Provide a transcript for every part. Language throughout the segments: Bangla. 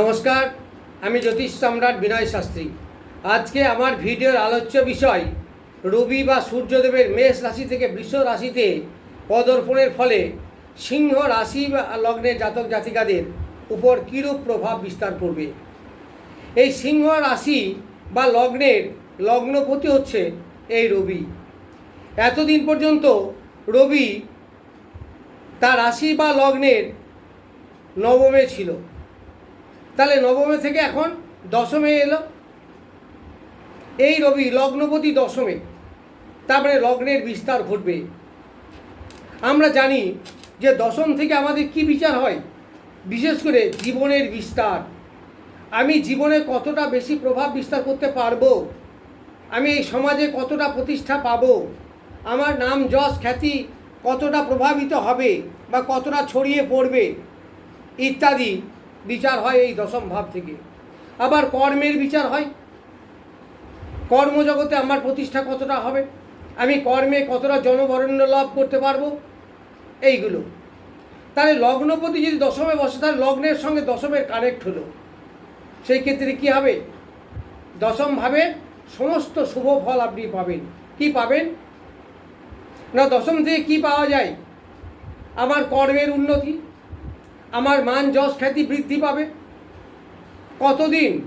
নমস্কার, আমি জ্যোতিষ সম্রাট বিনয় শাস্ত্রী। আজকে আমার ভিডিওর আলোচ্য বিষয়, রবি বা সূর্যদেবের মেষ রাশি থেকে বৃষ রাশিতে পদর্পণের ফলে সিংহ রাশি বা লগ্নের জাতক জাতিকাদের উপর কীরূপ প্রভাব বিস্তার করবে? এই সিংহ রাশি বা লগ্নের লগ্নপতি হচ্ছে এই রবি। এতদিন পর্যন্ত রবি তার রাশি বা লগ্নের নবমে ছিল। তাহলে নবমে থেকে এখন দশমে এলো। এই রবি লগ্নপতি দশমে, তারপরে লগ্নের বিস্তার ঘটবে। আমরা জানি যে দশম থেকে আমাদের কি বিচার হয়? বিশেষ করে জীবনের বিস্তার। আমি জীবনে কতটা বেশি প্রভাব বিস্তার করতে পারব? আমি এই সমাজে কতটা প্রতিষ্ঠা পাবো? আমার নাম যশ খ্যাতি কতটা প্রভাবিত হবে বা কতটা ছড়িয়ে পড়বে? ইত্যাদি বিচার হয় এই দশম ভাব থেকে। আবার কর্মের বিচার হয়। কর্মজগতে আমার প্রতিষ্ঠা কতটা হবে? আমি কর্মে কতটা জনবরণ্য লাভ করতে পারব? এইগুলো। তাহলে লগ্নপতি যদি দশমে বসে, তাহলে লগ্নের সঙ্গে দশমের কানেক্ট হলো। সেই ক্ষেত্রে কি হবে? দশম ভাবে সমস্ত শুভ ফল আপনি পাবেন। কি পাবেন? না, দশম থেকে কি পাওয়া যায়? আমার কর্মের উন্নতি। আমার মান, যশ, খ্যাতি, বৃদ্ধি পাবে। কতদিন?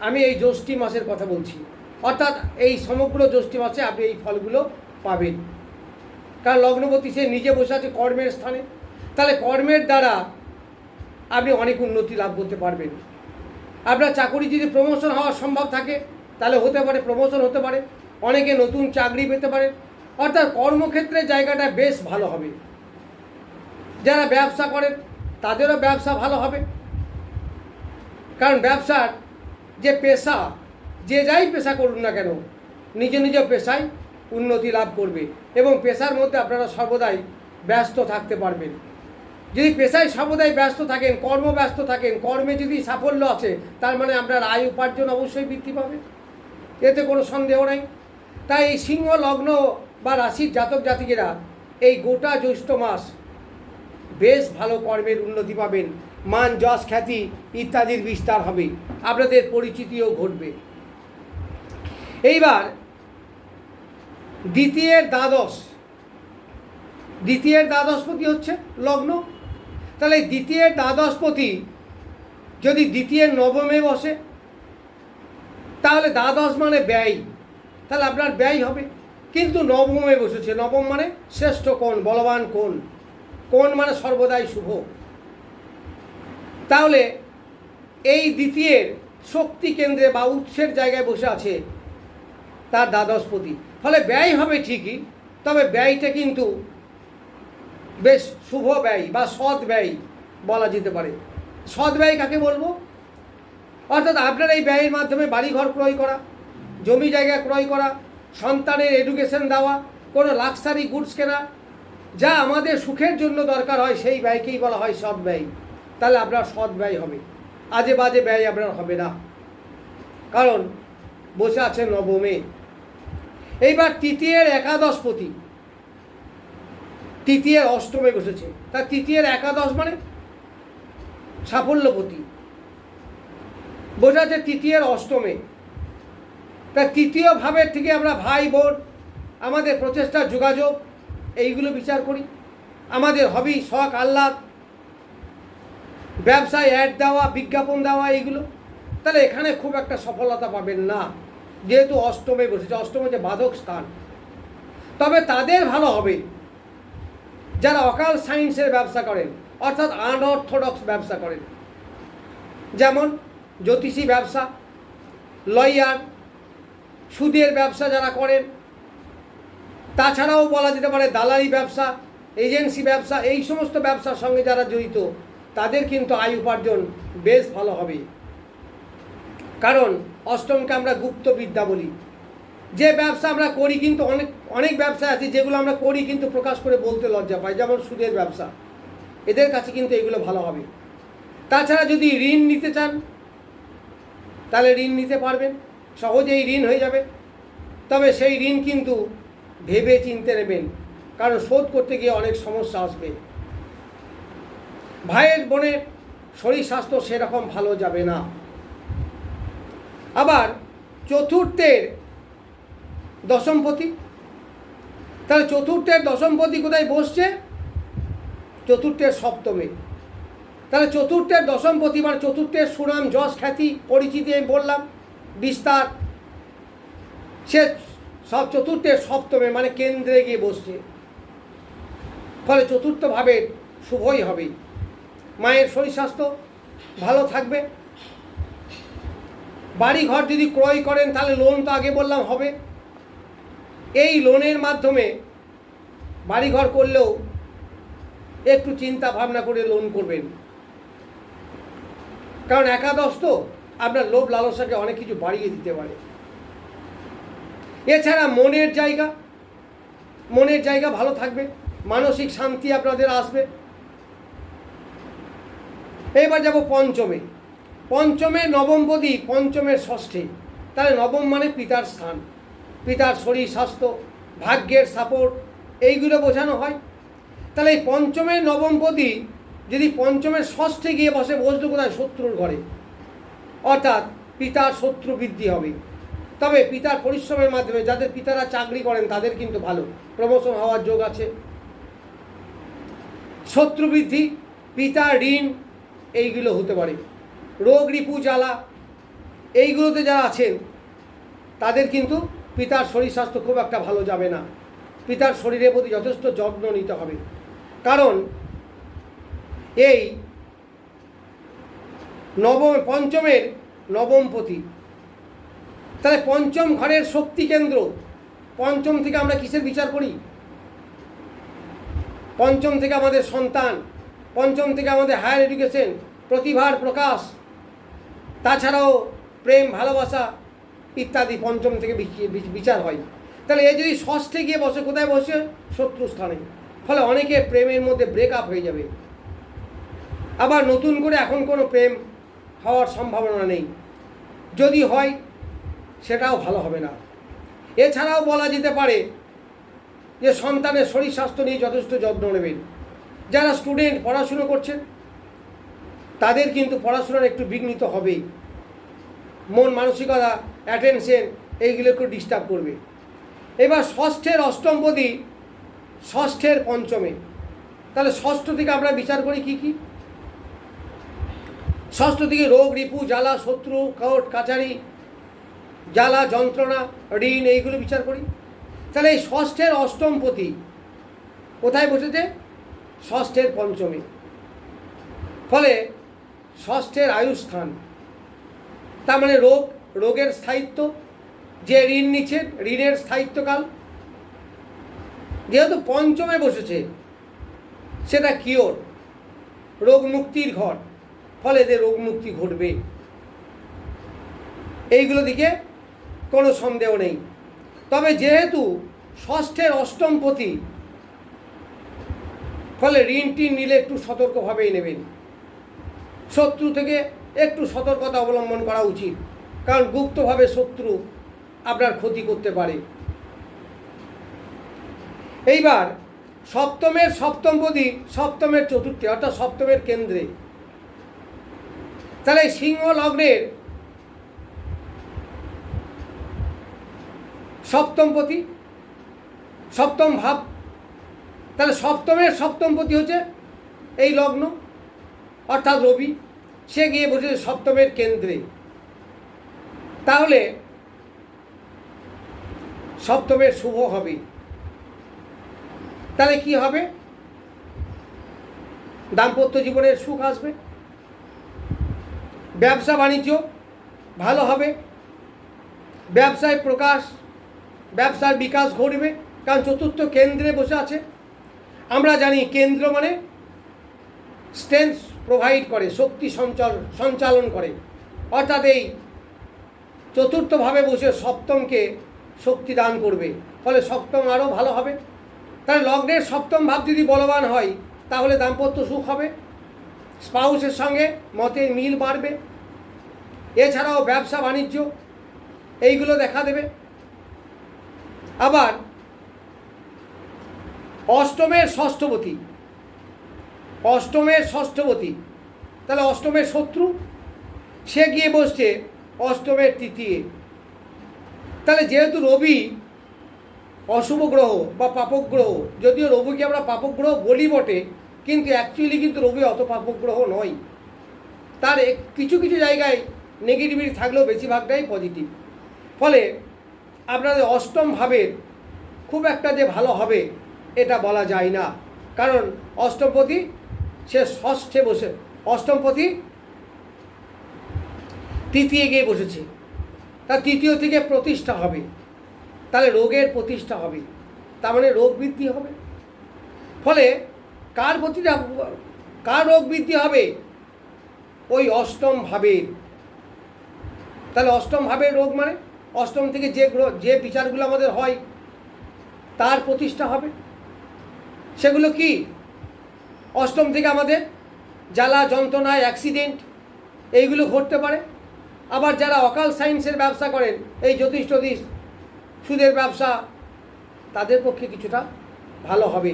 আমি এই জ্যৈষ্ঠী মাসের কথা বলছি। অর্থাৎ এই সমগ্র জ্যৈষ্ঠী মাসে আপনি এই ফলগুলো পাবেন। কারণ লগ্নপতি সে নিজে বসে আছে কর্মের স্থানে। তাহলে কর্মের দ্বারা আপনি অনেক উন্নতি লাভ করতে পারবেন। আপনার চাকরি যদি প্রমোশন হওয়ার সম্ভব থাকে, তাহলে হতে পারে, প্রমোশন হতে পারে। অনেকে নতুন চাকরি পেতে পারে। অর্থাৎ কর্মক্ষেত্রে জায়গাটা বেশ ভালো হবে। যারা ব্যবসা করেন তাদেরও ব্যবসা ভালো হবে। কারণ ব্যবসার যে পেশা, যে যাই পেশা করুন না কেন, নিজ নিজ পেশায় উন্নতি লাভ করবে এবং পেশার মধ্যে আপনারা সর্বদাই ব্যস্ত থাকতে পারবেন। যদি পেশায় সর্বদাই ব্যস্ত থাকেন, কর্ম ব্যস্ত থাকেন, কর্মে যদি সাফল্য আছে, তার মানে আপনার আয় উপার্জন অবশ্যই বৃদ্ধি পাবে। এতে কোনো সন্দেহ নাই। তাই এই সিংহ, লগ্ন বা রাশির জাতক জাতিকেরা এই গোটা জ্যৈষ্ঠ মাস বেশ ভালো কর্মের উন্নতি পাবেন। মান, যশ, খ্যাতি ইত্যাদির বিস্তার হবে। আপনাদের পরিচিতিও ঘটবে। এইবার দ্বিতীয়ের দ্বাদশ। দ্বিতীয়ের দ্বাদশপতি হচ্ছে লগ্ন। তাহলে দ্বিতীয়ের দ্বাদশপতি যদি দ্বিতীয়ের নবমে বসে, তাহলে দ্বাদশ মানে ব্যয়। তাহলে আপনার ব্যয় হবে। কিন্তু নবমে বসেছে। নবম মানে শ্রেষ্ঠ কোণ, বলবান কোণ। কোণ মানে সর্বদাই শুভ? তাহলে এই দ্বিতীয়ের শক্তি কেন্দ্রে বা উৎসের জায়গায় বসে আছে তার দ্বাদশপতি ফলে ব্যয় হবে ঠিকই, তবে ব্যয়টা কিন্তু বেশ শুভ ব্যয় বা সৎ ব্যয় বলা যেতে পারে। সৎ ব্যয় কাকে বলব? অর্থাৎ আপনার এই ব্যয়ের মাধ্যমে বাড়িঘর ক্রয় করা, জমি জায়গা ক্রয় করা, সন্তানের এডুকেশন দেওয়া, কোনো লাক্সারি গুডস কেনা যা আমাদের সুখের জন্য দরকার হয়, সেই ব্যয়কেই বলা হয় সৎ ব্যয়। তাহলে আপনার সৎ ব্যয় হবে। আজে বাজে ব্যয় আপনার হবে না। কারণ, বসে আছে নবমে। এইবার তৃতীয়ের একাদশ একাদশপতি। তৃতীয়ের অষ্টমে বসেছে। তার তৃতীয়ের একাদশ মানে? সাফল্যপতি। বোঝা যাচ্ছে তৃতীয়ের অষ্টমে। তা তৃতীয় ভাবের থেকে আমরা ভাই বোন আমাদের প্রচেষ্টা যোগাযোগ এইগুলো বিচার করি। আমাদের হবি শখ, আহ্লাদ, ব্যবসায় অ্যাড দেওয়া, বিজ্ঞাপন দেওয়া, এইগুলো। তাহলে এখানে খুব একটা সফলতা পাবেন না। যেহেতু অষ্টমে বসেছে, অষ্টমে যে বাধক স্থান। তবে তাদের ভালো হবে। যারা অকাল সায়েন্সের ব্যবসা করেন, অর্থাৎ আনঅর্থোডক্স ব্যবসা করেন। যেমন জ্যোতিষী ব্যবসা, লয়ার, সুদের ব্যবসা যারা করেন তাছাড়াও বলা যেতে পারে দালালি ব্যবসা, এজেন্সি ব্যবসা, এই সমস্ত ব্যবসার সঙ্গে যারা জড়িত, তাদের কিন্তু আয় উপার্জন বেশ ভালো হবে। কারণ অষ্টমকে আমরা গুপ্ত বিদ্যা বলি। যে ব্যবসা আমরা করি কিন্তু অনেক অনেক ব্যবসা আছে যেগুলো আমরা করি কিন্তু প্রকাশ করে বলতে লজ্জা পাই, যেমন সুদের ব্যবসা। এদের কাছে কিন্তু এগুলো ভালো হবে। তাছাড়া যদি ঋণ নিতে চান, তাহলে ঋণ নিতে পারবেন, সহজেই ঋণ হয়ে যাবে। তবে সেই ঋণ কিন্তু ভেবে চিনতে নেবেন, কারণ শোধ করতে গিয়ে অনেক সমস্যা আসবে। ভাইয়ের বোনের শরীর স্বাস্থ্য সেরকম ভালো যাবে না। আবার চতুর্থের দশমপতি, তাহলে চতুর্থের দশমপতি কোথায় বসছে? চতুর্থের সপ্তমে। তাহলে চতুর্থের দশমপতি মানে চতুর্থের সুনাম, যশ, খ্যাতি, পরিচিতি আমি বললাম, বিস্তার। সে সব চতুর্থে, সপ্তমে মানে কেন্দ্রে গিয়ে বসছে। ফলে চতুর্থভাবে শুভই হবে। মায়ের শরীর স্বাস্থ্য ভালো থাকবে। বাড়ি ঘর যদি ক্রয় করেন, তাহলে লোন তো আগে বললাম হবে। এই লোনের মাধ্যমে বাড়িঘর করলেও একটু চিন্তা ভাবনা করে লোন করবেন। কারণ একাদশ তো আপনার লোভ লালসাকে অনেক কিছু বাড়িয়ে দিতে পারে। এছাড়া মনের জায়গা মনের জায়গা ভালো থাকবে, মানসিক শান্তি আপনাদের আসবে। এবার যাব পঞ্চমে। পঞ্চমে নবমপদী পঞ্চমের ষষ্ঠে। তাহলে নবম মানে পিতার স্থান। পিতার শরীর, স্বাস্থ্য, ভাগ্যের সাপোর্ট এইগুলো বোঝানো হয়। তাহলে এই পঞ্চমের নবমপদী যদি পঞ্চমের ষষ্ঠে গিয়ে বসে, বসল কোথায়? শত্রুর ঘরে। অর্থাৎ পিতার শত্রু বৃদ্ধি হবে। তবে পিতার পরিশ্রমের মাধ্যমে যাদের পিতারা চাকরি করেন, তাদের কিন্তু ভালো। প্রমোশন হওয়ার যোগ আছে। শত্রু বৃদ্ধি, পিতা ঋণ, এইগুলো হতে পারে। রোগ রিপু জ্বালা, এইগুলোতে যারা আছেন, তাদের কিন্তু পিতার শরীর স্বাস্থ্য খুব একটা ভালো যাবে না। পিতার শরীরের প্রতি যথেষ্ট যত্ন নিতে হবে। কারণ এই নবম, পঞ্চমের নবম নবমপতি তাহলে পঞ্চম ঘরের শক্তি কেন্দ্র। পঞ্চম থেকে আমরা কিসের বিচার করি? পঞ্চম থেকে আমাদের সন্তান, পঞ্চম থেকে আমাদের হায়ার এডুকেশন প্রতিভার প্রকাশ, তাছাড়াও প্রেম, ভালোবাসা ইত্যাদি পঞ্চম থেকে বিচ- বিচ- বিচার হয়। তাহলে এ যদি ষষ্ঠে গিয়ে বসে, কোথায় বসে? শত্রু স্থানে। ফলে অনেকে প্রেমের মধ্যে ব্রেক আপ হয়ে যাবে। আবার নতুন করে এখন কোনো প্রেম হওয়ার সম্ভাবনা নেই। যদি হয় সেটাও ভালো হবে না। এছাড়াও বলা যেতে পারে যে সন্তানের শরীর স্বাস্থ্য নিয়ে যথেষ্ট যত্ন নেবেন। যারা স্টুডেন্ট পড়াশুনো করছেন, তাদের কিন্তু পড়াশোনার একটু বিঘ্নিত হবেই। মন মানসিকতা অ্যাটেনশন এইগুলো একটু ডিস্টার্ব করবে। এবার ষষ্ঠের অষ্টমপদী ষষ্ঠের পঞ্চমে। তাহলে ষষ্ঠ থেকে আমরা বিচার করি কি কি? ষষ্ঠ থেকে রোগ, রিপু, জ্বালা, শত্রু কোর্ট কাচারি জ্বালা, যন্ত্রণা, ঋণ, এইগুলো বিচার করি। তাহলে এই ষষ্ঠের অষ্টমপতি কোথায় বসেছে? ষষ্ঠের পঞ্চমী। ফলে ষষ্ঠের আয়ুস্থান। তার মানে রোগ, রোগের স্থায়িত্ব, যে ঋণ নিচ্ছে, ঋণের স্থায়িত্বকাল। যেহেতু পঞ্চমে বসেছে, সেটা কিওর? রোগ মুক্তির ঘর। ফলে এদের রোগ মুক্তি ঘটবে। এইগুলো দিকে কোনো সন্দেহ নেই। তবে যেহেতু ষষ্ঠের অষ্টমপতি ফলে ঋণ টিন নিলে একটু সতর্কভাবেই নেবেন। শত্রু থেকে একটু সতর্কতা অবলম্বন করা উচিত, কারণ গুপ্তভাবে শত্রু আপনার ক্ষতি করতে পারে। এইবার সপ্তমের সপ্তমপদী সপ্তমের চতুর্থে, অর্থাৎ সপ্তমের কেন্দ্রে। তাহলে সিংহ লগ্নের সপ্তমপতি সপ্তম ভাব। তাহলে সপ্তমের সপ্তমপতি হচ্ছে এই লগ্ন, অর্থাৎ রবি। সে গিয়ে বসেছে সপ্তমের কেন্দ্রে। তাহলে সপ্তমের শুভ হবে। তাহলে কি হবে? দাম্পত্য জীবনের সুখ আসবে। ব্যবসা বাণিজ্য ভালো হবে। ব্যবসায় প্রকাশ ব্যবসার বিকাশ ঘটবে, কারণ চতুর্থ কেন্দ্রে বসে আছে। আমরা জানি কেন্দ্র মানে স্ট্রেংথ প্রোভাইড করে, শক্তি সঞ্চাল, সঞ্চালন করে। অর্থাৎ এই চতুর্থভাবে বসে সপ্তমকে শক্তি দান করবে। ফলে সপ্তম আরও ভালো হবে। তাহলে লগ্নের সপ্তম ভাব যদি বলবান হয়, তাহলে দাম্পত্য সুখ হবে। স্পাউসের সঙ্গে মতের মিল বাড়বে। এছাড়াও ব্যবসা বাণিজ্য, এইগুলো দেখা দেবে। আবার অষ্টমের ষষ্ঠপতি। অষ্টমের ষষ্ঠপতি। তাহলে অষ্টমের শত্রু? সে গিয়ে বসছে অষ্টমের তৃতীয়। তাহলে যেহেতু রবি অশুভ গ্রহ বা পাপক গ্রহ যদিও রবিকে আমরা পাপক গ্রহ বলি বটে, কিন্তু অ্যাকচুয়ালি কিন্তু রবি অত পাপক গ্রহ নয়। তার কিছু কিছু জায়গায় নেগেটিভিটি থাকলেও বেশিরভাগটাই পজিটিভ ফলে আপনাদের অষ্টম ভাবের খুব একটা যে ভালো হবে, এটা বলা যায় না। কারণ অষ্টমপতি সে ষষ্ঠে বসে, অষ্টমপতি তৃতীয় গিয়ে বসেছে। তার তৃতীয় থেকে প্রতিষ্ঠা হবে। তাহলে রোগের প্রতিষ্ঠা হবে। তার মানে রোগ বৃদ্ধি হবে। ফলে কার প্রতিটা কার রোগ বৃদ্ধি হবে? ওই অষ্টম ভাবের। তাহলে অষ্টম ভাবের রোগ মানে? অষ্টম থেকে যে গ্রহ, যে বিচারগুলো আমাদের হয়, তার প্রতিষ্ঠা হবে। সেগুলো কি? অষ্টম থেকে আমাদের জ্বালা যন্ত্রণায় অ্যাক্সিডেন্ট এইগুলো ঘটতে পারে। আবার যারা অকাল সায়েন্সের ব্যবসা করেন, এই জ্যোতিষ টতিষ, সুদের ব্যবসা, তাদের পক্ষে কিছুটা ভালো হবে।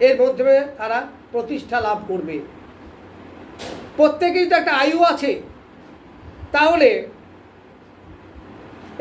এর মাধ্যমে তারা প্রতিষ্ঠা লাভ করবে। প্রত্যেকেরই তো একটা আয়ু আছে। তাহলে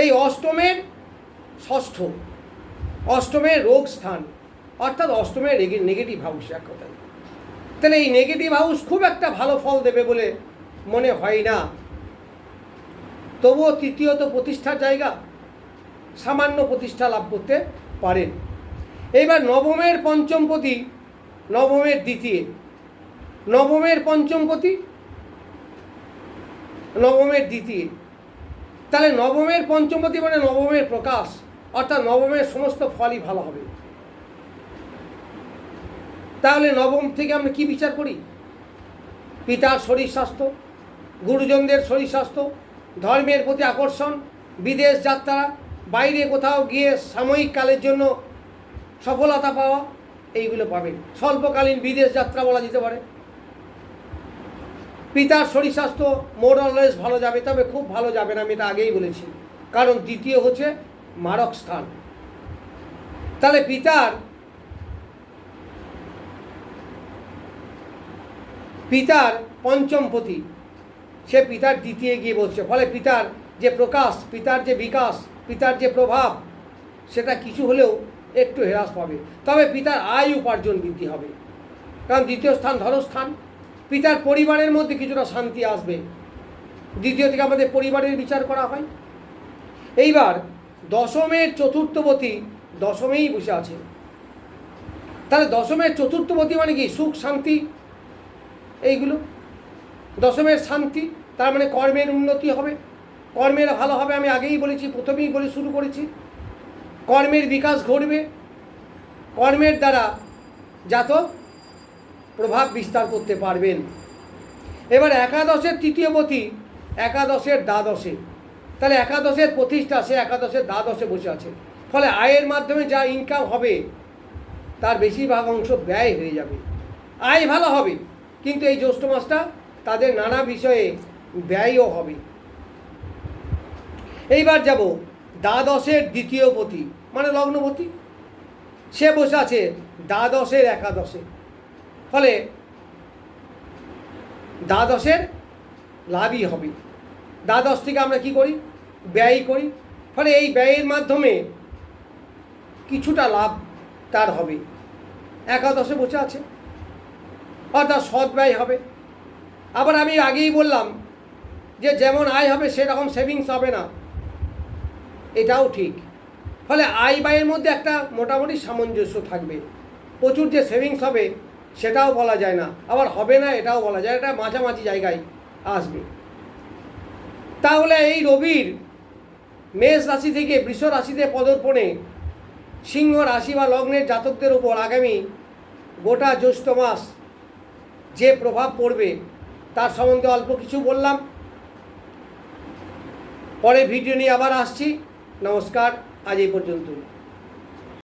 এই অষ্টমের ষষ্ঠ, অষ্টমের রোগ স্থান, অর্থাৎ অষ্টমের নেগেটিভ হাউস এক কথায়। তাহলে এই নেগেটিভ হাউস খুব একটা ভালো ফল দেবে বলে মনে হয় না। তবুও তৃতীয়ত প্রতিষ্ঠার জায়গা, সামান্য প্রতিষ্ঠা লাভ করতে পারেন। এইবার নবমের পঞ্চমপতি, নবমের দ্বিতীয়। নবমের পঞ্চমপতি, নবমের দ্বিতীয়। তাহলে নবমের পঞ্চমপতি মানে নবমের প্রকাশ, অর্থাৎ নবমের সমস্ত ফলই ভালো হবে। তাহলে নবম থেকে আমরা কি বিচার করি? পিতার শরীর স্বাস্থ্য, গুরুজনদের শরীর স্বাস্থ্য, ধর্মের প্রতি আকর্ষণ, বিদেশ যাত্রা বাইরে কোথাও গিয়ে সাময়িক কালের জন্য সফলতা পাওয়া, এইগুলো পাবেন। স্বল্পকালীন বিদেশ যাত্রা বলা যেতে পারে। পিতার শরীর স্বাস্থ্য মোরলেস ভালো যাবে, তবে খুব ভালো যাবে না, আমি এটা আগেই বলেছি। কারণ দ্বিতীয় হচ্ছে মারক স্থান। তাহলে পিতার পিতার পঞ্চমপতি সে পিতার দ্বিতীয় গিয়ে বলছে। ফলে পিতার যে প্রকাশ, পিতার যে বিকাশ, পিতার যে প্রভাব, সেটা কিছু হলেও একটু হ্রাস পাবে। তবে পিতার আয় উপার্জন বৃদ্ধি হবে। কারণ দ্বিতীয় স্থান ধনস্থান। পিতার পরিবারের মধ্যে কিছুটা শান্তি আসবে। দ্বিতীয় থেকে আমাদের পরিবারের বিচার করা হয়। এইবার দশমের চতুর্থবতী দশমেই বসে আছে। তাহলে দশমের চতুর্থবতী মানে কি? সুখ, শান্তি, এইগুলো। দশমের শান্তি, তার মানে কর্মের উন্নতি হবে। কর্মের ভালো হবে, আমি আগেই বলেছি, প্রথমেই বলে শুরু করেছি। কর্মের বিকাশ ঘটবে। কর্মের দ্বারা জাতক প্রভাব বিস্তার করতে পারবেন। এবার একাদশের তৃতীয় তৃতীয়পতি একাদশের দ্বাদশে। তাহলে একাদশের প্রতিষ্ঠা, সে একাদশের দ্বাদশে বসে আছে। ফলে আয়ের মাধ্যমে যা ইনকাম হবে, তার বেশিরভাগ অংশ ব্যয় হয়ে যাবে। আয় ভালো হবে, কিন্তু এই জ্যৈষ্ঠ মাসটা তাদের নানা বিষয়ে ব্যয়ও হবে। এইবার যাব দ্বাদশের দ্বিতীয় পতি মানে লগ্নপতি সে বসে আছে দ্বাদশের একাদশে। ফলে দ্বাদশের লাভই হবে। দ্বাদশ থেকে আমরা কি করি? ব্যয় করি। ফলে এই ব্যয়ের মাধ্যমে কিছুটা লাভ তার হবে। একাদশে বসে আছে। অর্থাৎ সৎ ব্যয় হবে। আবার আমি আগেই বললাম যে যেমন আয় হবে সেরকম সেভিংস হবে না। এটাও ঠিক। ফলে আয় ব্যয়ের মধ্যে একটা মোটামুটি সামঞ্জস্য থাকবে। প্রচুর যে সেভিংস হবে সেটাও বলা যায় না। আবার হবে না, এটাও বলা যায় এটা মাঝামাঝি জায়গায় আসবে। তাহলে এই রবির মেষ রাশি থেকে বৃষ রাশিতে পদর্পণে সিংহ রাশি বা লগ্নের জাতকদের উপর আগামী গোটা জ্যৈষ্ঠ মাস যে প্রভাব পড়বে তার সম্বন্ধে অল্প কিছু বললাম। পরে ভিডিও নিয়ে আবার আসছি। নমস্কার, আজ এই পর্যন্তই।